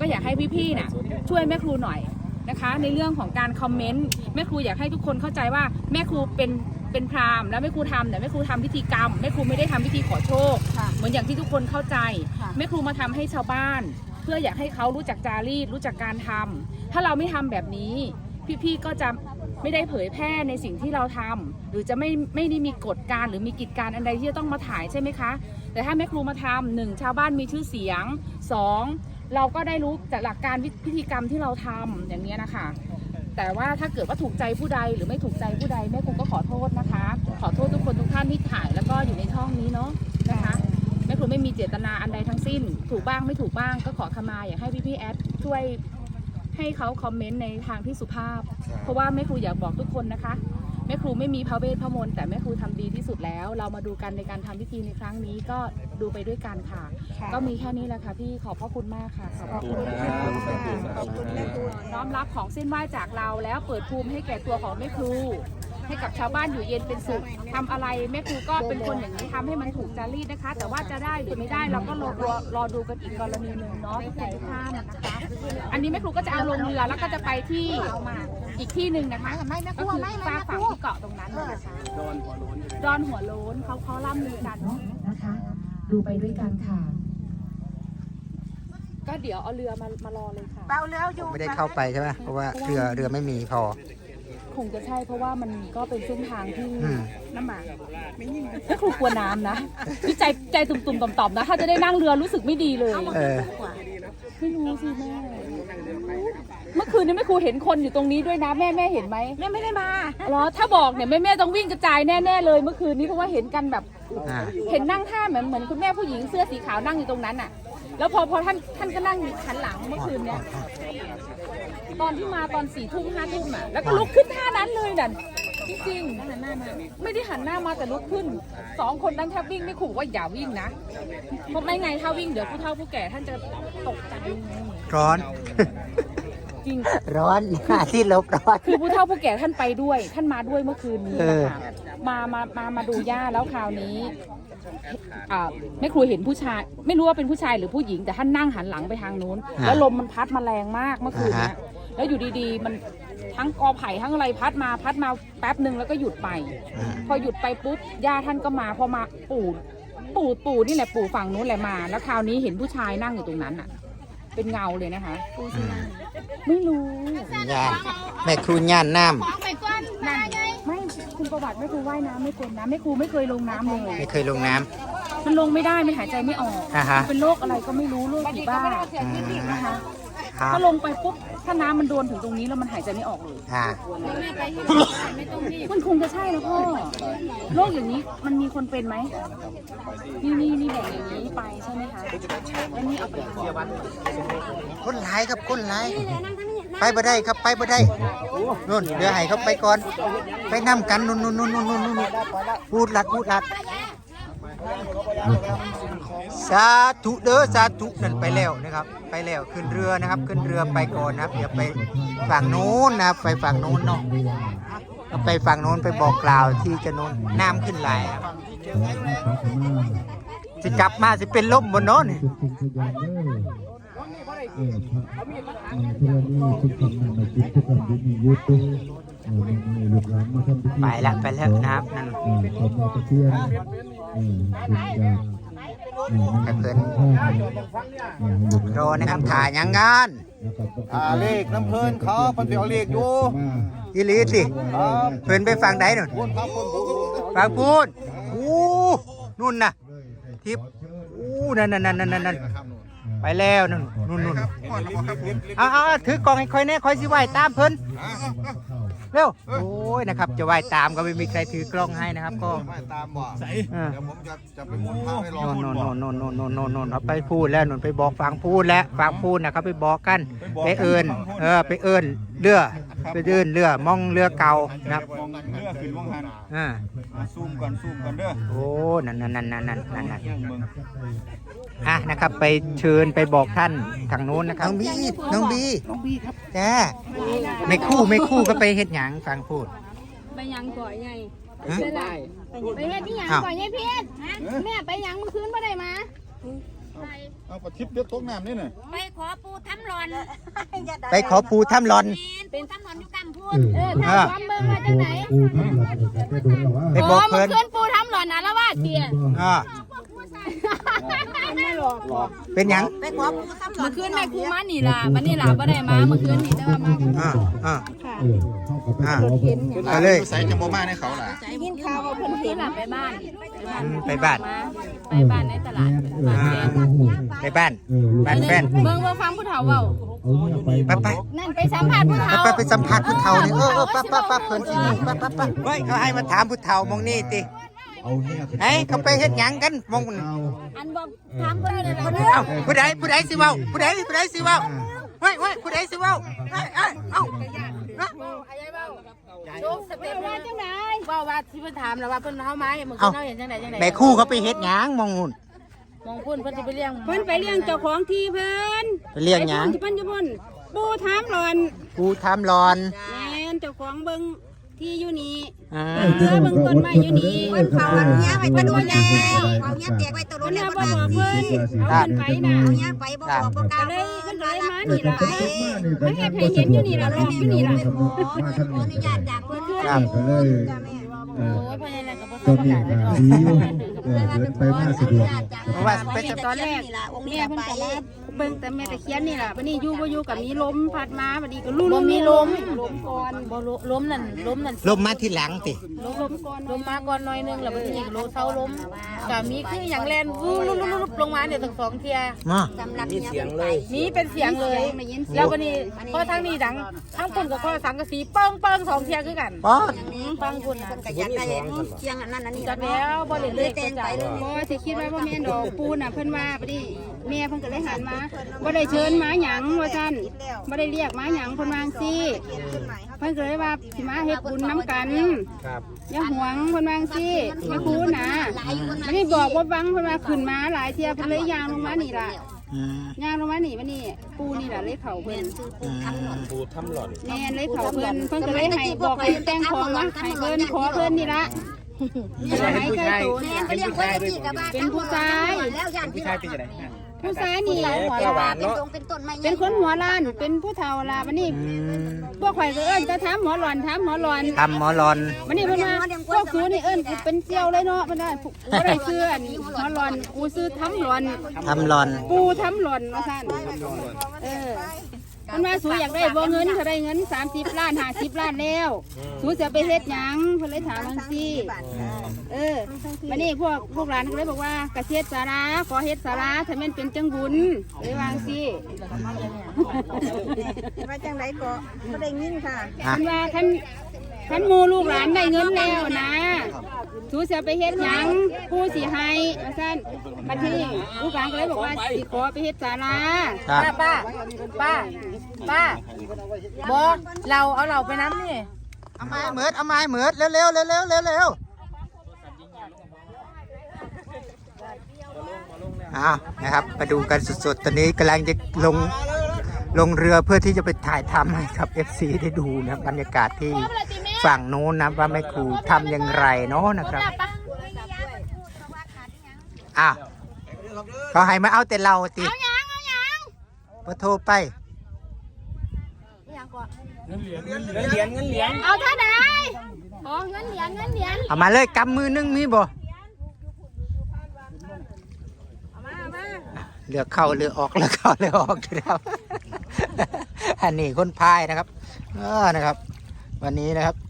ก็อยากให้พี่ๆน่ะช่วยแม่ครูหน่อยนะคะ ในเรื่องของการคอมเมนต์แม่ครูอยากให้ทุกคนเข้าใจว่าแม่ครูเป็นเป็นพราหมณ์แล้วแม่ครูทำแต่แม่ครูทำพิธีกรรมแม่ครูไม่ได้ทำพิธีขอโชคค่ะเหมือนอย่างที่ทุกคนเข้าใจค่ะแม่ครูมาทำให้ชาวบ้าน เพื่ออยากให้เขารู้จักจารีตรู้จักการทำถ้าเราไม่ทำแบบนี้ พี่ๆก็จะไม่ได้เผยแพร่ในสิ่งที่เราทำหรือจะไม่ไม่ได้มีกฎการหรือมีกิจการอันใดที่จะต้องมาถ่ายใช่ไหมคะ แต่ถ้าแม่ครูมาทำหนึ่งชาวบ้านมีชื่อเสียงสอง เราก็ได้รู้จากหลักการวิพิธีกรรมที่เราทำอย่างนี้นะคะ แต่ว่าถ้าเกิดว่าถูกใจผู้ใดหรือไม่ถูกใจผู้ใดแม่ครูก็ขอโทษนะคะ ขอโทษทุกคนทุกท่านที่ถ่ายแล้วก็อยู่ในช่องนี้เนาะนะคะแม่ครูไม่มีเจตนาอันใดทั้งสิ้น ถูกบ้างไม่ถูกบ้างก็ขอขมาอยากให้พี่พี่แอดช่วยให้เขาคอมเมนต์ในทางที่สุภาพ เพราะว่าแม่ครูอยากบอกทุกคนนะคะ ม่ครูไม่มีพระเวทพระมนต์แต่แม่ครูทำดีที่สุดแล้ว เรามาดูกันในการทำพิธีในครั้งนี้ก็ดูไปด้วยกันค่ะ ก็มีแค่นี้แหละค่ะพี่ขอบพระคุณมากค่ะขอบพระคุณค่ะขอบคุณแม่ครูน้อมรับของเส้นไหว้จากเราแล้วเปิดภูมิให้แก่ตัวของแม่ครูให้กับชาวบ้านอยู่เย็นเป็นสุขทำอะไรแม่ครูก็เป็นคนอย่างนี้ทำให้มันถูกจารีตนะคะ แต่ว่าจะได้หรือไม่ได้เราก็รอรอรอดูกันอีกกรณีหนึ่งเนาะทุกคนทุกท่านนะคะ อันนี้แม่ครูก็จะเอาลงเรือแล้วก็จะไปที่ อีกที่หนึ่งนะคะไม่แม่คก็รูคือไม่ไม่ฟ้าแม่คฝั่งรูที่เกาะตรงนั้นเลยนะคะดอนหัวโล้นเขาเขาล่ำลือกันนะคะ ดูไปด้วยกันค่ะ ก็เดี๋ยวเอาเรือมามารอเลยค่ะเปล่าเรืออยู่ไม่ได้เข้าไปใช่ไหมเพราะว่าเรือเรือไม่มีพอ คงจะใช่เพราะว่ามันก็เป็นเส้นทางที่อืม น้ำหมากไม่ครูกลัวน้ำนะพี่ใจใจตุ่มๆต่อมๆนะ ถ้าจะได้นั่งเรือรู้สึกไม่ดีเลย เออ ไม่รู้สิแม่เมื่อ คืนนี้แม่ครูเห็นคนอยู่ตรงนี้ด้วยนะแม่แม่เห็นไหมแม่ไม่ได้มาเหรอถ้าบอกเนี่ยแม่แม่ต้องวิ่งกระจายแน่ๆเลยเมื่อคืนนี้เพราะว่าเห็นกันแบบ อ่าเห็นนั่งท่าเหมือนเหมือนคุณแม่ผู้หญิงเสื้อสีขาวนั่งอยู่ตรงนั้นอะ แล้วพอพอท่านท่านก็นั่งหันหลังเมื่อคืนเนี้ยตอนที่มาตอนสี่ทุ่มห้าทุ่มอะ แล้วก็ลุกขึ้นท่านั้นเลยนั่นจริงๆไม่ได้หันหน้ามาแต่ลุกขึ้นสองคนนั้นแทบวิ่งไม่ขู่ว่าอย่าวิ่งนะเพราะไม่ไงถ้าวิ่งเดี๋ยวผู้เฒ่าผู้แก่ท่านจะตกใจร้อน จริง ร้อนหาที่หลบร้อน คือผู้เฒ่าผู้แก่ท่านไปด้วย ท่านมาด้วยเมื่อคืนนี้เออนะคะมามามามาดูย่าแล้วคราวนี้อ่าแม่ครูเห็นผู้ชาย ไม่รู้ว่าเป็นผู้ชายหรือผู้หญิงแต่ท่านนั่งหันหลังไปทางนู้นแล้วลมมันพัดมาแรงมากเมื่อคืนเนี้ยแล้วอยู่ดีๆ มันทั้งกอไผ่ทั้งอะไรพัดมาพัดมาแป๊บหนึ่งแล้วก็หยุดไปอ่าพอหยุดไปปุ๊บย่าท่านก็มาพอมาปู่ปู่ปู่นี่แหละปู่ฝั่งนู้นแหละมา แล้วคราวนี้เห็นผู้ชายนั่งอยู่ตรงนั้นอะ เป็นเงาเลยนะคะอืมไม่รู้ย่านแม่ครูย่านน้ไปก่อนมาไงไม่คุณประวัติไม่ครูว่ายน้ำไม่เป็นนะไม่ครูไม่เคยลงน้ำเลำยไม่เคยลงน้มันลงไม่ได้มันหายใจไม่ออกำอ่าฮะมันเป็นโรคอะไรก็ไม่รู้โรคผีบ้าอืมนะคะ ครับถ้าลงไปปุ๊บถ้าน้ำมันโดนถึงตรงนี้แล้วมันหายใจไม่ออกเลยอ่ามันคงจะใช่นะพ่อโรคอย่างนี้มันมีคนเป็นไหมนี่นี่นี่แบ่งอย่างนี้ไปใช่ไหมคะแล้วนี่เอาไปทำคนหลายครับคนหลาย ไปบ่ได้ครับไปบ่ได้นู่นเดี๋ยวให้เขาไปก่อน ไปนํกันนู่นนู่นนู่นนู่นนู่นนู่นพูดลัดพูดลัด สาธุเด้อสาธุนั่นไปแล้วนะครับ ไปแล้วขึ้นเรือนะครับ ขึ้นเรือไปก่อนนะครับเดี๋ยวไปฝั่งนู้นนะครับไปฝั่งนู้นเนาะไปฝั่งนู้นไปบอกกล่าวที่จะนู้นน้ำขึ้นไหลครับสิกลับมาสิเป็นลมบนโน้นไปแล้วไปแล้วนะครับนั่น ให้เพื่อนรอนะครับถ่ายยังงานอ่าเลขน้ำเพลินเขาเพิ่นสิเอาเลขอยู่อีหลีสิเพื่อนไปฟังใดนู่นคนครับคนฟังพูดอู้นู่นน่ะทิพอู้นั่นนั่นนั่นนั่นนั่นไปแล้วนู่นนู่นนู่นอาเอาถือกล่องให้คอยแน่คอยสิไหวตามเพิ่น เร็วโอ้ยนะครับ จะไหวตามก็ไม่มีใครถือกล้องให้นะครับ ก็ไม่ตามบ่ใส่เออเดี๋ยวผมจะจะไปหมุนทางให้รอโน่นคนโน่นบ่โน่นโน่นโน่นโน่นโน่นโน่นเขาไปพูดแล้วโน่นไปบอกฟังพูดแล้วฟังพูดนะครับไปบอกกัน ไปเอิญเออไปเอิญเรือไปเดินเรือมองเรือเก่านะครับมองเรือขึ้นว่างหันอ่าอ่าซูมก่อนซูมก่อนเด้อโอ้นั่นนั่นนั่นนั่นนั่นนั่นนั่นยังเบิ่ง อะนะครับ ไปเชิญไปบอกท่านทางนู้นนะครับน้องบีน้องบีน้องบีครับจ้าไม่คู่ไม่คู่ก็ไปเฮ็ดหยังฟังพูดไปยังก่อยไงฮะไปเฮ็ดที่หยังอ้าวก่อยไงเพชรแม่ไปยังเมื่อคืนบ่ได้มาเอาเอาปลาทิพย์เดือดตกน้ำนี่น่ะไปขอปูทำหลอนไปขอปูทำหลอน เป็นทำหลอนอยู่กำพูนเออเออถามความเบิ่งมาจากไหนปูทำหลักแต่โดนแล้วว่าไปบอกเพิ่นเพื่อนปูทำหลอนนะแล้วว่าเสียอ่าไม่ หรอกเป็นหยังไปขอปูทำหลอเมื่นอคืนแม่ครูมานี่ล่ะวันนี้ล่ะบ่ได้มาเมื่อคืนนี่แต่ว่ามาอ่าอ่าเออเข้ากับไปขอเพิ่นเอาเลยใส่จังบ่มาในเขาล่ะยินข่าวว่าเพิ่นเห็นล่ะไปบ้านอืมไปบ้านมาไปบ้านในตลาดเออบ้านแกโอ้โหไปบ้านเออลูกบ้านแฟนเบิ่งว่าฟังผู้เฒ่าเว้าเอาเนี่ยไปไปไปนั่นไปสัมภาษณ์ผู้ไปเฒ่าไปไปสัมผัสผู้เฒ่านี่เออเออปั๊บปั๊บปั๊บเพิ่นสินี่ปั๊บปั๊บปั๊บเฮ้ยเขาให้มาถามผู้เฒ่ามองนี่ติ เอาเนี่ยเฮ้ยเขาไปเฮ็ดหยังกันมองเอาอันบอกถามเพิ่นเลยนะเอ้าผู้ใดผู้ใดสิเว้าผู้ใดผู้ใดสิเว้าเฮ้ยเฮ้ยผู้ใดสิเว้าเอ้ยเอ้ยเอ้าโชคสเต็ปว่าจังได๋ว่าว่าที่เพิ่นถามแล้วว่าเพิ่นเฮาไม้เมื่อคืนเฮาเห็นจังได๋จังได๋แม่ครู่เขาไปเฮ็ดหยังมองนู่นมองพุ่นเพิ่นสิไปเลี้ยงเพิ่นไปเลี้ยงเจ้าของที่เพิ่นไปเลี้ยงหยังไอ้เพิ่นอยู่เพิ่นปูถามหลอนกูทำรอนแม่นเจ้าของเบิ่ง ที่อยู่นี่อ่าเออเบิ่งต้นไม้อยู่นี่เพิ่นเขาอันเนี้ยไปกระโดดแล้วเอาเนี้ยแตกไปตัวรเพิ่ถนแล้วน่ะก็บ่ตาบอกเพิ่นเอาเพิ่นไปน่ะเอาเนี้ยไปบ่บอกบ่กล่าวก็เลยเพิ่นก็เลยมาเออนี่จะล่ะไปเฮ็ดมานี่ก็ไม่ให้ใครเห็นอยู่นี่ล่ะรอบอยู่นี่ล่ะมาทางขออนุนี้ญาตจากเพิ่นครับก็เลยเออโอ้ยพ่อใหญ่นั่นก็บ่ตอนนี้ก็ดีอยู่ เออเดินไปมาสะดวกเพราะว่าไปจะตอนแรกองค์แม่นี้เพิ่นไปก็ว่าเบิ่งแต่แม่ตะเคียนนี่ล่ะบัดนี้อยู่บ่อยู่กับมีลมพัดมาบัดนี้ก็ลู่ลลมมมีมีลลมมลมก่อนบ่ลล้มนั่นล้มนั่นลมมาที่หลังติลมลมก่อนลมมาก่อนหน่อยนึงแล้วมันจะยิงโลเซาล้มก็มีคืออย่างแลนวูลุลุลุลงมาเนี่ยตั้งสองเทียมาสำหรับเนี้ยเสียงเลยมีเป็นเสียงเลย แล้ววันนี้พอทางนี้ดังทั้งคนกับข้อสังกะสีเปิ้งเปิ้งสองเทียคือกันป๊อดปังคุณนะเพิ่นก็อยากได้เสียงอันนั้นอันนี้จักแล้วบ่เล่นเลขเต้นจ่าไปยเลยบ่สิคิดว่าบ่แม่นดอกปูน่ะเพิ่นว่าบัดนี้แม่เพิ่นก็เลยหันมาบ่ได้เชิญมาหยังว่าซั่นบ่ได้เรียกมาหยังเพิ่นว่าจังซี่เพิ่นก็เลยว่าสิมาเฮ็ดบุญนํกันอย่าหวงเพิ่นว่าจังซี่แม่ครูน่ะไม่ได้บอกว่าฟังเพิ่นว่าขึ้นมาหลายเที่ยเพิ่นเลยย่างลงมานี่ล่ะอืมย่างลงมานี่บัดนี้ปูนี่ล่ะเลยเข้าเพิ่นอืมแม่นเลยเข้าเพิ่นเพิ่นก็เลยให้บอกให้แต่งของมาให้เพิ่นขอเพิ่นนี่ล่ะ นี่ล่ะให้ใกล้ตัวนี่ไปเรียกคนที่กับบ้านเป็นผู้ชายแล้วย่านที่ผู้ชายนี่หัวลานเป็นตรงเป็นต้นไม้เป็นคนหัวล้านเป็นผู้เฒ่าล่ะวันนี้อืมพวกข่อยก็เอิ้นก็ถามหมอหลอนถามหมอหลอนทำหมอรอนวันนี้เพิ่นว่าพวกสูนี่เอิ้นกูเป็นเซี่ยวเลยเนาะเพิ่นว่ากูบ่ได้ซื้ออันหมอหลอนกูซื้อทำหลอนทำรอนปูทำหลอนว่าซั่นเออ มันว่าสูอยากได้บ่เงินเขาได้เงิน30ล้าน50ล้านแล้ว สูจะไปเฮ็ดหยังเพิ่นเลยถามจังซี่เออวันนี้พวกพวกหลานก็เลยบอกว่ากระเทศสาราขอเฮ็ดสาราถ้าแม่นเป็นจังบุญเลยวาจังซี่ว่าจังไดก็บ่ได้ยินค่ะอะคันว่าคัน คันหมูลูกหลานได้เงินแล้วนะสูเสียไปเฮ็ดหยังผู้สิให้ว่าซั่นบัดนี้ลูกหลานก็เลยบอกว่าสิขอไปเฮ็ดศาลาครับ ป้าป้าป้าป้าบอกเราเอาเราไปน้ำนี่เอาไม้เหมือดเอาไม้เหมือดเร็วเร็วเร็วเร็วเร็วเร็วอ้าวนะครับมาดูกันสดๆ ตอนนี้กำลังจะลงลงเรือเพื่อที่จะไปถ่ายทำให้กับ FC ได้ดูนะบรรยากาศที่ ฝั่งโน้นนะว่าแม่ครูทำอย่างไรเนาะนะครับอ้าวเขาให้มาเอาแต่เราติพอโทรไปเอาเท่าไหร่ขอเงินเหรียญเงินเหรียญเอามาเลยกำมือนึงมีบ่เลือกเข้าเลือกออกเลือกเข้าเลือกออกอยู่แล้วอันนี้คนพายนะครับเออนะครับ วันนี้นะครับพันท้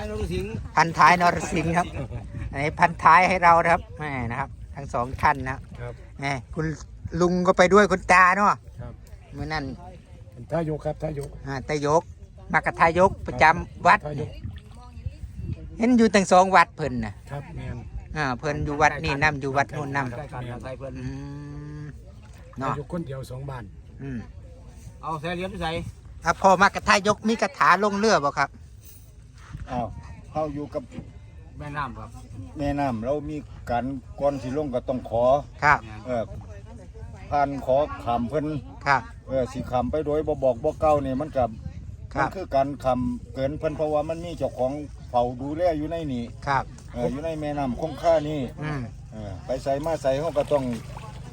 ายนรสิงห์พันท้ายนรสิงห์ครับอันนี้พันท้ายให้เรานะครับแม่นะครับ ทั้งสองท่านนะครับแหมคุณลุงก็ไปด้วยคุณตาเนาะครับเมื่อนั้นทายกครับทายกอ่าตายกมากระทายกประจำวัดทายกเห็นอยู่ตั้งสองวัดเพิ่นนะครับแมนอ่าเพิ่นอยู่วัดนี่นํอยู่วัดโน่นนํแม่นอืมทาเนาะยกคนเดียวสองบ้านอืมเอาแซ่เลี้ยงไปใส่อะพอมากระทายกมีกระถาลงเรือบ่ครับ อ้าวเฮาอยู่กับแม่น้ำครับแม่น้ำเรามีการก่อนสิลงก็ต้องขอครับ เออผ่านขอขามเพิ่นครับ เออสิขามไปโดยบ่บอกบ่เก้านี่มันกับคมัรันบคือการขามเกินเพิ่นเพราะว่ามันมีเจ้าของเฝ้าดูแลอยู่ในนี่ครับเอออยู่ในแม่น้ำคงค่านี่อืมเออไปใส่มาใส่เฮาก็ต้อง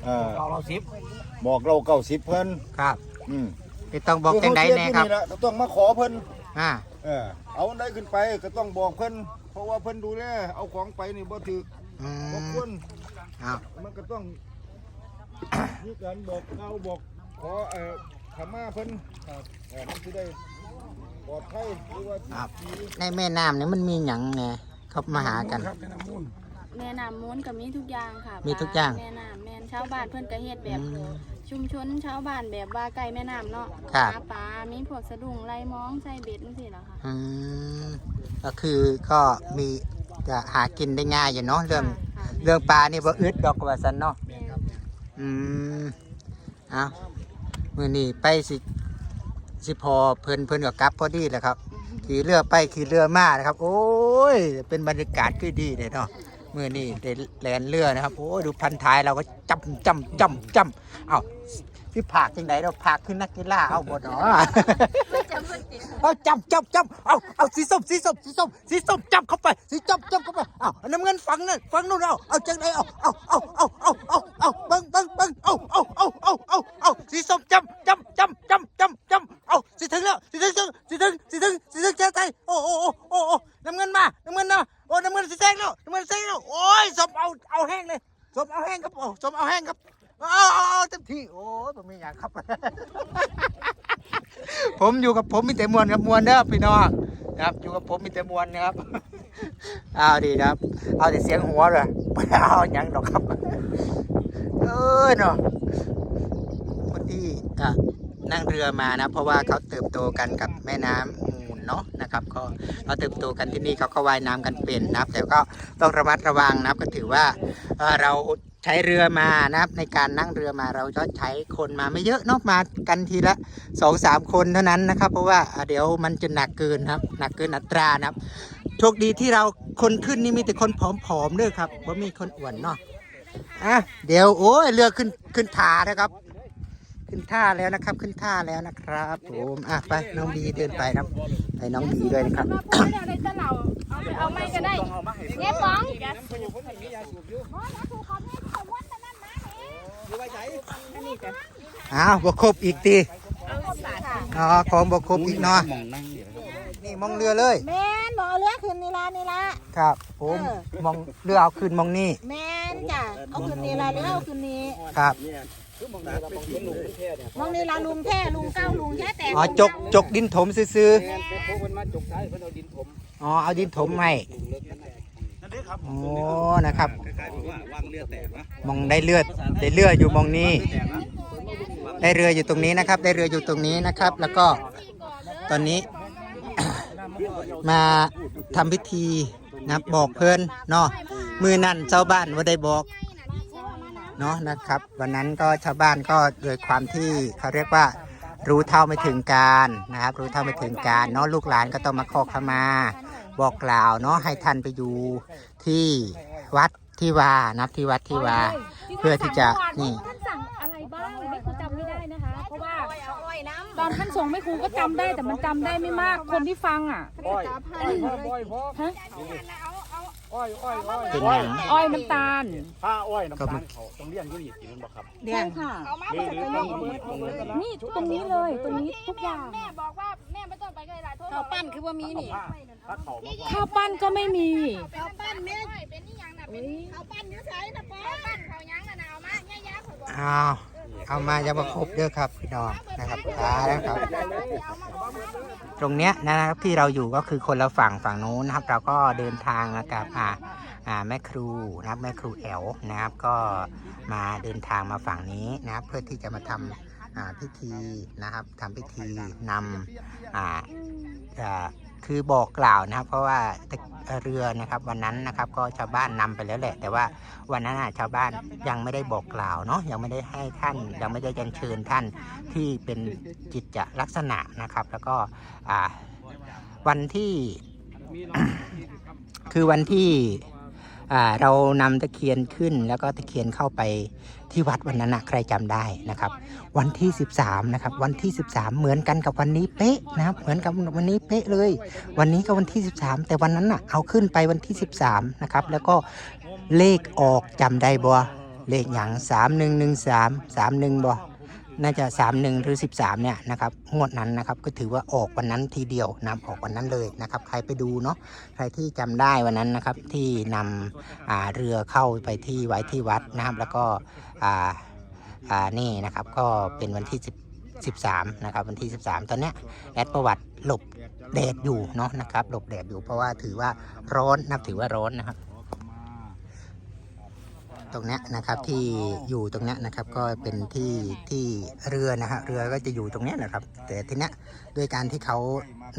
เออเราเราสิบบอกเราเก้าสิบเพิ่นครับอืมที่ต้องบอกจังไดแน่ครับเออเขาเสียที่นี่ล่ะก็ต้องมาขอเพิ่นอ่า เออ เอาอันใดขึ้นไปก็ต้องบอกเพิ่นเพราะว่าเพิ่นดูแลเอาของไปนี่บ่ถูกอืบ่มควรเอามันก็ต้อง มีการบอกเอาบอกขอเอ่อขมาเพิ่นเออมันสิได้ปลอดภัยหรือว่าครับในแม่น้ำเนี่ยมันมีหยังไงเขามาหากัน ครับเป็นน้ำมูล แม่น้ำมูลก็มีทุกอย่างค่ะมีทุกอย่าง แม่น้ำแม่นชาวบ้านเพิ่นก็เฮ็ดแบบอืมชุมชนชาวบ้านแบบว่าไกลแม่น้ำเนาะครับ หาปลามีพวกสะดุ้งไรมองใส่เบ็ดจังซี่ล่ะค่ะอืมก็คือก็มีจะหากินได้ง่ายอยู่เนาะเรื่องค่ะเรื่องปลานี่บ่อึดดอกว่าซั่นเนาะอืมเอามื้อนี้ไปสิสิพอเพิ่นเพิ่นก็กลับพอดีแหละครับ ขี่เรือไปขี่เรือมานะครับ โอ้ย เป็นบรรยากาศที่ดีเลยเนาะ มือนี่เด้แลนเรือนะครับ โอ้ดูพันท้ายเราก็จำจำจำจำเอาพี่ผากจังไดเราผากขึ้นนักกีฬาเอาบ่เนาะเอาจำจำจำเอาเอาสีส้มสีส้มสีส้มสีส้มจำเข้าไปสีจำจำเข้าไปเอาน้ำเงินฝังนั่นฝังนู่นเอาเอาจังไดเอาเอาเอาเอาเอา อยู่กับผมมีแต่มวลครับมวลเด้อพี่น้องนะครับ อยู่กับผมมีแต่มวลนะครับเอาดีนะครับ เอาแต่เสียงหัวเลยไม่เอาหยังดอกครับ เออเนาะคนที่อะนั่งเรือมานะ เพราะว่าเขาเติบโตกันกับแม่น้ำมูลเนาะนะครับ ก็เขาเติบโตกันที่นี่เขาก็ว่ายน้ำกันเป็นนะครับ แต่ก็ต้องระมัดระวังนะครับก็ถือว่าเอ่อเราใช้เรือมานะครับ ในการนั่งเรือมาเราก็ใช้คนมาไม่เยอะเนาะมากันทีละสองสามคนเท่านั้นนะครับ เพราะว่าอะเดี๋ยวมันจะหนักเกินครับ หนักเกินอัตรานะครับโชคดีที่เราคนขึ้นนี่มีแต่คนผอมๆด้วยครับว่ามีคนอ้วนเนาะอะเดี๋ยวโอ้ยเรือขึ้นขึ้นท่านะครับ ขึ้นท่าแล้วนะครับ ขึ้นท่าแล้วนะครับผมอะไปน้องบีเดินไปนะครับไปน้องบีด้วยนะครับอะไรตะเหล่าเอาไปเอาไม้ก็ได้เงี้ยป้อง อ้าวบวครบอีกทีอ๋อของบวครบอีกเนาะนี่มองเรือเลย แม่นบ่เอาเรือขึ้นนี่ละนี่ละครับผมมองเรือเอาขึ้นมองนี่แม่นจ้ะเอาขึ้นนี่ละเรือเอาขึ้นนี่ครับมองนี่ละลุงแท้ลุงเก้าลุงแท้แต่อ๋อจกจกดินถมซื่อแม่นเป็นพวก เพิ่นมาจกท้ายเพิ่นเอาดินถมๆอ๋อเอาดินถมให้โอ้นะครับมองได้เลือดได้เรืออยู่มองนี้ได้เรืออยู่ตรงนี้นะครับ ได้เรืออยู่ตรงนี้นะครับ แล้วก็ตอนนี้ มาทำพิธีนะครับบอกเพื่อนเนาะมือนั่นเจ้าบ้านว่าได้บอกเนาะนะครับ วันนั้นก็ชาวบ้านก็โดยความที่เขาเรียกว่า รู้เท่าไม่ถึงการนะครับ รู้เท่าไม่ถึงการเนาะลูกหลานก็ต้องมาขอขมา บอกกล่าวเนาะให้ท่านไปอยู่ ที่วัดที่วานะครับที่วัดที่วา เพื่อที่จะนี่ ท่านสั่งอะไรบ้างไม่ครูจำไม่ได้นะคะ เพราะว่าตอนท่านส่งไม่ครูก็จำได้แต่มันจำได้ไม่มากคนที่ฟังอะอ้อยอ้อยพ่ออ้อยพ่อฮะ อ้อยอ้อยอ้อยเป็นหยัง อ้อยน้ำตาล ผ้าอ้อยน้ำตาลเขาต้องเลี้ยงอยู่นี่กินมันบ่ครับเดี๋ยวค่ะนี่นี่ต้องเอามือเอามือกันนะนี่ตรงนี้เลยตรงนี้ทุกอย่าง แม่บอกว่าแม่ไม่ต้องไปไกลหลายโทษเขาปั้นคือว่ามีนี่ผ้าผ้าเขามาก่อนข้าวปั้นก็ไม่มีเขาปั้นแม่เป็นนี่ยังน่ะเป็นเขาปั้นอยู่ไสนะป้เขาปั้นเขายังน่ะเอามาแง่ยาข่อยบอกเอาเอามาจะมาครบเด้อครับพี่น้องนะครับตาแล้วครับ ตรงเนี้ยนะครับที่เราอยู่ก็คือคนละฝั่งฝั่งนู้นนะครับ เราก็เดินทางมากับอ่าอ่าแม่ครูนะครับแม่ครูแอลนะครับ ก็มาเดินทางมาฝั่งนี้นะครับ เพื่อที่จะมาทำอ่าพิธีนะครับทำพิธีนำอ่าอ่า คือบอกกล่าวนะครับ เพราะว่าเรือนะครับวันนั้นนะครับก็ชาวบ้านนำไปแล้วแหละ แต่ว่าวันนั้นอะชาวบ้านยังไม่ได้บอกกล่าวเนาะยังไม่ได้ให้ท่านยังไม่ได้ยันเชิญท่านที่เป็นจิตจะลักษณะนะครับ แล้วก็อ่าวันที่คือวันที่ เรานำตะเคียนขึ้นแล้วก็ตะเคียนเข้าไปที่วัดวันนั้นนะใครจำได้นะครับ วันที่ 13นะครับวันที่ 13 เหมือนกันกับวันนี้เป๊ะนะครับเหมือนกับวันนี้เป๊ะเลย วันนี้ก็วันที่ 13 แต่วันนั้นน่ะเอาขึ้นไปวันที่ 13นะครับแล้วก็เลขออกจำได้บ่เลขหยังสามหนึ่งหนึ่งสามสามหนึ่งบ่ น่าจะสามหนึ่งหรือสิบสามเนี่ยนะครับงวดนั้นนะครับก็ถือว่าออกวันนั้นทีเดียวนะออกวันนั้นเลยนะครับ ใครไปดูเนาะใครที่จำได้วันนั้นนะครับที่นำเรือเข้าไปที่ไว้ที่วัดนะครับ แล้วก็นี่นะครับก็เป็นวันที่ 10 13 นะครับ วันที่ 13 ตอนเนี้ยแอดประวัติหลบแดดอยู่เนาะนะครับหลบแดดอยู่เพราะว่าถือว่าร้อนนับถือว่าร้อนนะครับ ตรงเนี้ยนะครับที่อยู่ตรงเนี้ยนะครับก็เป็นที่ที่เรือนะฮะเรือก็จะอยู่ตรงเนี้ยนะครับ แต่ทีเนี้ยด้วยการที่เขา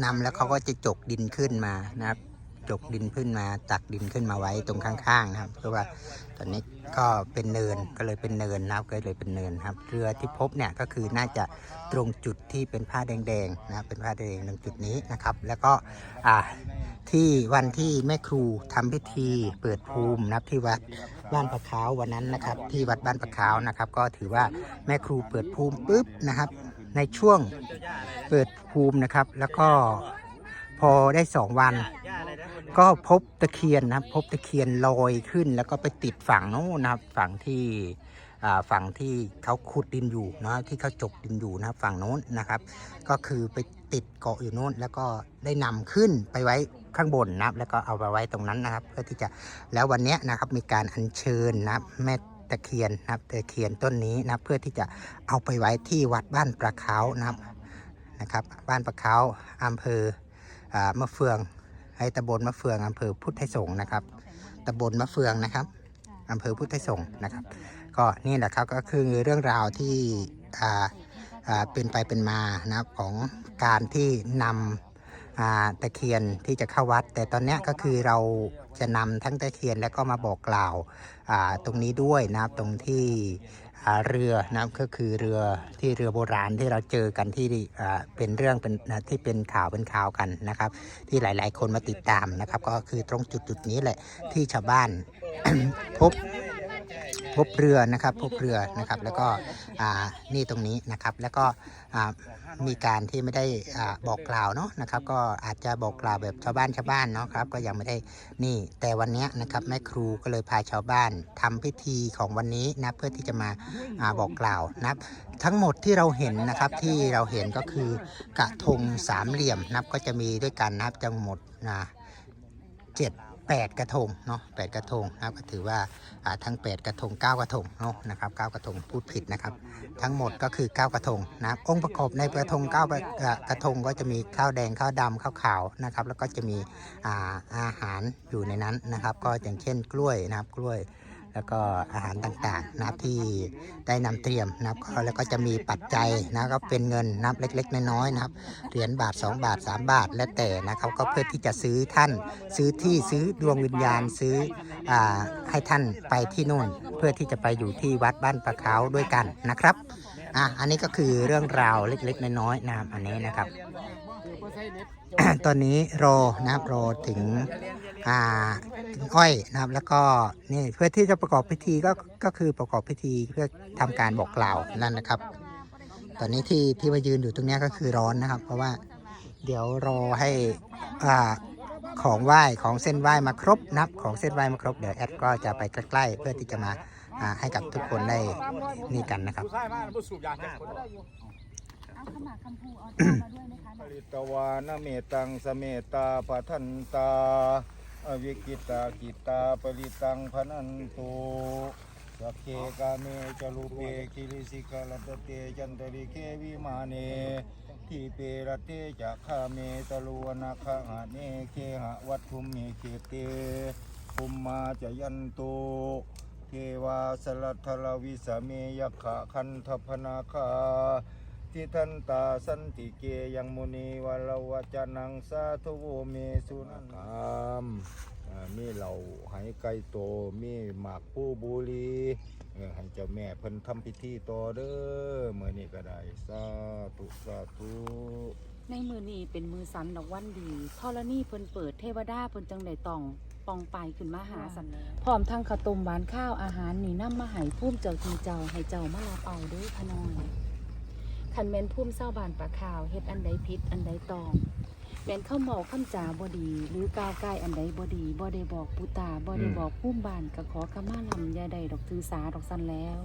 นำแล้วเขาก็จะจกดินขึ้นมานะครับ จกดินขึ้นมาตักดินขึ้นมาไว้ตรงข้างๆนะครับเพราะว่าตอนนี้ก็เป็นเนินก็เลยเป็นเนินนะครับก็เลยเป็นเนินครับ เรือที่พบเนี่ยก็คือน่าจะตรงจุดที่เป็นผ้าแดงๆนะเป็นผ้าแดงตรงจุดนี้นะครับ แล้วก็อ่าที่วันที่แม่ครูทำพิธีเปิดภูมินะครับที่วัดบ้านปะขาววันนั้นนะครับ ที่วัดบ้านปะขาวนะครับ ก็ถือว่าแม่ครูเปิดภูมิปุ๊บนะครับในช่วงเปิดภูมินะครับ แล้วก็พอได้สองวัน ก็พบตะเคียนนะครับ พบตะเคียนลอยขึ้น แล้วก็ไปติดฝั่งโน้นนะครับ ฝั่งที่ฝั่งที่เขาขุดดินอยู่นะที่เขาจกดินอยู่นะครับฝั่งโน้นนะครับ ก็คือไปติดเกาะอยู่โน้น แล้วก็ได้นำขึ้นไปไว้ข้างบนนะครับ แล้วก็เอาไปไว้ตรงนั้นนะครับ เพื่อที่จะแล้ววันนี้นะครับมีการอัญเชิญนะครับแม่ตะเคียนนะครับตะเคียนต้นนี้นะเพื่อที่จะเอาไปไว้ที่วัดบ้านประเขานะครับนะครับ บ้านประเขาอำเภอมะเฟือง ให้ตำบลมะเฟืองอำเภอพุทธไทยสงฆ์นะครับตำบลมะเฟืองนะครับอำเภอพุทธไทยสงฆ์นะครับ ก็นี่แหละครับก็คือเรื่องราวที่อ่าอ่าเป็นไปเป็นมานะครับของการที่นำอ่าตะเคียนที่จะเข้าวัด แต่ตอนเนี้ยก็คือเราจะนำทั้งตะเคียนแล้วก็มาบอกกล่าวอ่าตรงนี้ด้วยนะครับตรงที่อ่า เรือนะก็คือเรือที่เรือโบราณที่เราเจอกันที่อ่าเป็นเรื่องเป็นที่เป็นข่าวเป็นข่าวกันนะครับ ที่หลาย ๆ คนมาติดตามนะครับ ก็คือตรงจุดจุดนี้แหละที่ชาวบ้านพบ พบเรือนะครับ พบเรือนะครับ แล้วก็อ่านี่ตรงนี้นะครับ แล้วก็อ่ามีการที่ไม่ได้อ่าบอกกล่าวเนาะนะครับ ก็อาจจะบอกกล่าวแบบชาวบ้านชาวบ้านเนาะครับ ก็ยังไม่ได้นี่ แต่วันเนี้ยนะครับแม่ครูก็เลยพาชาวบ้านทำพิธีของวันนี้นะเพื่อที่จะมาอาบอกกล่าวนะครับทั้งหมดที่เราเห็นนะครับที่เราเห็นก็คือกระทงสามเหลี่ยมนะครับก็จะมีด้วยกันนะครับทั้งหมดนะเจ็ด แปดกระทงเนาะแปดกระทงนะครับก็ถือว่าทั้งแปดกระทงเก้ากระทงเนาะนะครับเก้ากระทงพูดผิดนะครับ ทั้งหมดก็คือเก้ากระทงนะครับองค์ประกอบในกระทงเก้าประเอ่อกระทงก็จะมีข้าวแดงข้าวดำข้าวขาวนะครับแล้วก็จะมีอาอาหารอยู่ในนั้นนะครับ ก็อย่างเช่นกล้วยนะครับกล้วย แล้วก็อาหารต่างๆนะครับที่ได้นำเตรียมนะครับแล้วก็จะมีปัจจัยนะครับก็เป็นเงินนับเล็ก ๆ น้อยๆนะครับเหรียญบาท 2 บาท 3 บาท แล้วแต่นะครับก็เพื่อที่จะซื้อท่านซื้อที่ซื้อดวงวิญญาณซื้ออให้ท่านไปที่นู่น เพื่อที่จะไปอยู่ที่วัดบ้านปะเขาด้วยกันนะครับอะอันนี้ก็คือเรื่องราวเล็กๆน้อยๆนะครับอันนี้นะครับ ตอนนี้รอนะครับรอถึง อ่าอ้อยนะครับ แล้วก็นี่เพื่อที่จะประกอบพิธีก็ก็คือประกอบพิธีเพื่อทำการบอกกล่าวนั่นนะครับ ตอนนี้ที่ที่มายืนอยู่ตรงนี้ก็คือร้อนนะครับ เพราะว่าเดี๋ยวรอให้อ่าของไหว้ของเส้นไหว้มาครบนับของเส้นไหว้มาครบเดี๋ยวแอดก็จะไปใกล้ๆเพื่อที่จะมาให้กับทุกคนได้นี่กันนะครับปริตวานเมตังสเมตาปะทันตา อวิกิตากิตาปริตังพนันตุสักเคกาเมจลุเปกิริสิกาลตเตจันตริเควิมาเนทีเปรเตจะคาเมตลุวนาคหะเนเคหะวัตถุมเมเคเตภุมมาจะยันตุเทวาสลัทธลวิสเมยขะคันทพนาคา ทิทันตาสันติเกยังมุนีวัลวัจนังสาธุโวเมสุนักามอ่ามีเหล่าไหไก่โตมีหมากผู้บุรีเออให้เจ้าแม่เพิ่นทำพิธีต่อเด้อเมื่อนี้ก็ได้สาธุสาธุในมือนี้เป็นมือสันดอกวันดีทอรนี่เพิ่นเปิดเทวดาเพิ่นจังได้ตองปองไปขึ้นมาหาสันพร้อมทั้งข้าวต้มหวานข้าวอาหารนี่นำมาให้พุ่มเจ้าทีเจ้าให้เจ้ามารับเอาเด้วยพะนอย คันแมนพุ่มเศร้าบานปลาขาวเฮ็ดอันใดผิดอันใดตองแมนเข้าเมาคำจาบ่ดี หรือก้าวกายอันใดบ่ดีบ่ได้บอกปูตาบ่ได้บอกผู้บ้านก็ขอขมาลำยาได้ดอกถือสาดอกสันแล้ว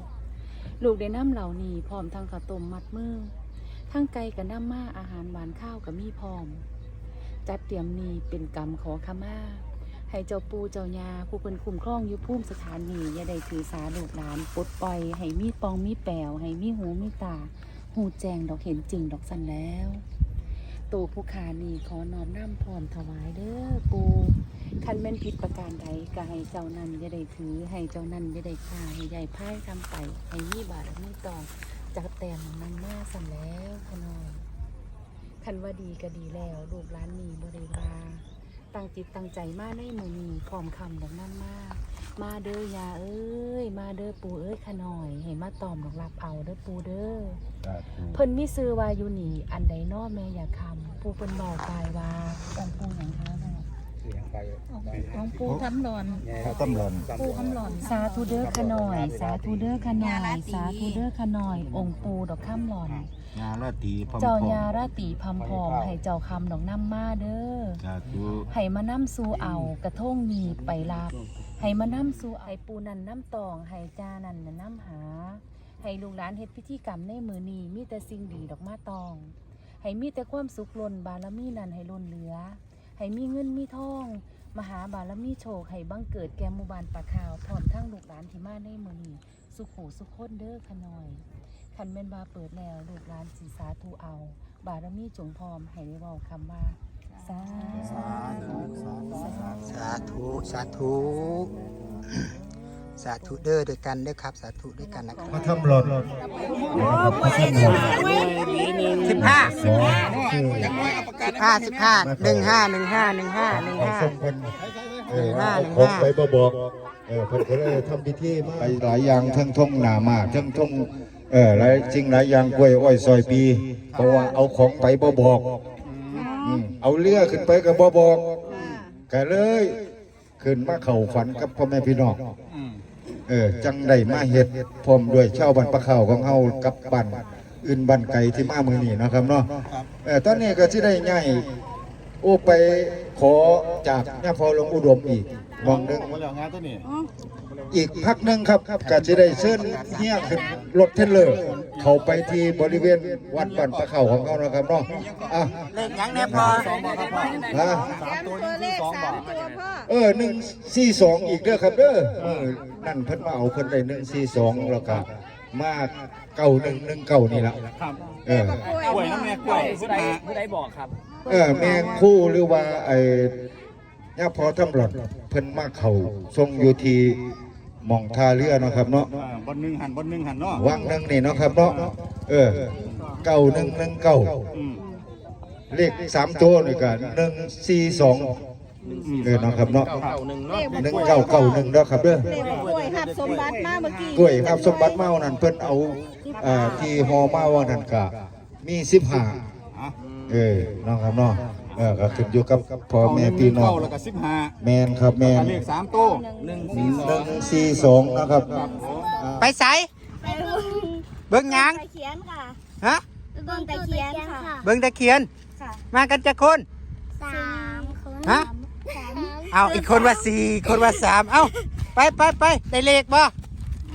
ลูกได้น้ำเหล่านี้พร้อมทั้งข้าวต้มมัดมือทั้งไก่กับน้ำมาอาหารหวานข้าวกับมีพร้อม จัดเตรียมนี้เป็นกรรมขอขมาให้เจ้าปูเจ้ายาผู้เป็นคุ้มครองอยู่ภูมิสถานนี้อย่าได้ถือสาลูกหลานปลดปล่อยให้มีปองมีแปวให้มีหูมีตา หูแจงดอกเห็นจริงดอกสันแล้วตัวผู้ขานี่ขอนอนน้ำพร้อมถวายเด้อปูคันแม่นผิดประการใดก็ให้เจ้านั้นอย่าได้ถือ ให้เจ้านั้นอย่าได้ฆ่าให้ใหญ่พ่ายทำไปให้มีบาปมีตอจักแต้มมันมาสันแล้วขนอยคันว่าดีก็ดีแล้ว ลูกร้านนี้บ่ได้ว่า ตั้งจิตตั้งใจมาในมือนี้พร้อมคำดอกน้ำมามาเด้อยาเอ้ย มาเด้อปูเอ้ยขะหน่อย ให้มาตอมดอกรับเอาเด้อปูเด้อเพิ่นมีซื้อว่าอยู่นี่อันใดนอแม่อย่าคำปูเพิ่นบอกไปว่าองค์ปูหยังคะ แม่องค์ปูทำหลอนเขาตำรวจปูคำหลอนสาธุเด้อขะหน่อย สาธุเด้อขะหน่อย สาธุเด้อขะหน่อย องค์ปูดอกข้ามหลอน งานละตีพร้อมเจ้ายาราตีพัมพอมให้เจ้าคำดอกน้ำมาเด้อสาธุให้มาน้ำสู่เอากระทงมีไปลาบให้มาน้ำสู่ไอปูนันน้ำตองให้จานันน่ะน้ำหา ให้ลูกหลานเฮ็ดพิธีกรรมในมือนี้มีแต่สิ่งดีดอกมาตอง ให้มีแต่ความสุขล้นบารมีนันให้ล้นเหลือ ให้มีเงินมีทอง มหาบารมีโชคให้บังเกิดแก่หมู่บ้านปากขาวพร้อมทั้งลูกหลานที่มาในมือนี้สุขหูสุขคนเด้อขะหน่อยคันแม่นบาเปิดแล้วลูกหลานสีสาธุเอา บารมีจงพร้อมให้ได้เว้าคำว่าสาธุสาธุ สาธุ สาธุเด้อด้วยกันเด้อครับ สาธุด้วยกันนะครับมาทำหล่นสิบห้าสองคือ สิบห้าสิบห้าหนึ่งห้าหนึ่งห้าหนึ่งห้าหนึ่งเอาห้าส่งคนเออห้าเอาหนึ่งของห้าไปบ่บอกเออเพิ่นก็เลยทำพิธีมาไปหลายอย่างทั้งท่องหนามาทั้งท่องเออหลายสิ่งหลายอย่างกล้วยอ้อยซอยปี เพราะว่าเอาของไปบ่บอกอืมเอาเรือขึ้นไปก็บ่บอกก็เลย ขึ้นมาเข้าฝันกับพ่อแม่พี่น้องเออจังได้มาเฮ็ดพร้อมด้วยชาวบ้านปะเขาของเฮากับบ้าน อื่นบ้านไกลที่มามื้อนี้เนาะครับเนาะเออตอนนี้ก็สิได้ย้ายโอ้ไปขอจากย่าพอหลวงอุดมอีกหมองหนึงอีกพักหนึ่งครับก็จะได้เชิญเฮียขึ้นรถเทรลเลอร์เข้าไปที่บริเวณวัดบ้านปะเขาของเขานะครับเนาะอะเลขหยังแน่พอนะสามตัวเลขสามตัวพ่อเออหนึ่งสี่สองอีกเด้อครับเด้อเออนั่นเพิ่นมาเอาเพิ่นได้หนึ่งสี่สองแล้วก็ มาเก้าหนึ่งหนึ่งเก้านี่ละครับเออ กล้วยน้ำแม่กล้วยผู้ใดผู้ใดบอกครับ เออแมงคู่หรือว่าไอ้ย่าพอทำหลอดเพิ่นมาเขาทรงอยู่ที่หมองท่าเรือเนาะครับเนาะอ่าบนหนึ่งหันบนหนึ่งหันเนาะวังหนึ่งนี่เนาะครับเนาะเออเก้าหนึ่งหนึ่งเก้าอืมเลขสามตัวนี่ก็หนึ่งสี่สอง เออเนาะครับเนาะเลขหนึ่งเก้าเก้าหนึ่งเนาะครับเด้อ เลขกล้วยหับสมบัติมาเมื่อกี้กล้วยครับสมบัติเมานั่นเพิ่นเอาเอ่อที่หอมาว่านั่นก็มีสิบห้าอะเออเนาะครับเนาะเออก็ขึ้นอยู่กับพ่อแม่พี่น้อง เก้าแล้วก็สิบห้าแมนครับแมนเลขสามตัวหนึ่งหนึ่งสี่สองนะครับไปใส่ไปเบิ่งเบิ้งหยังตะเคียนค่ะฮะไปเบิ่งตะเคียนค่ะเบิ้งตะเคียน ค่ะมากันจะคนสามคนฮะสาม เอาอีกคนว่าสี่คนว่าสามเอาไปไปไปได้เลขบ่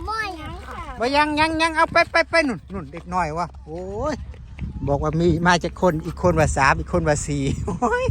ม่อยยังค่ะบ่ยังยังยังเอาไปไปไปนุ่นนุ่นเด็กน้อยวะโอ้ยบอกว่ามีมาจากคนอีกคนว่าสามอีกคนว่าสี่โอ้ย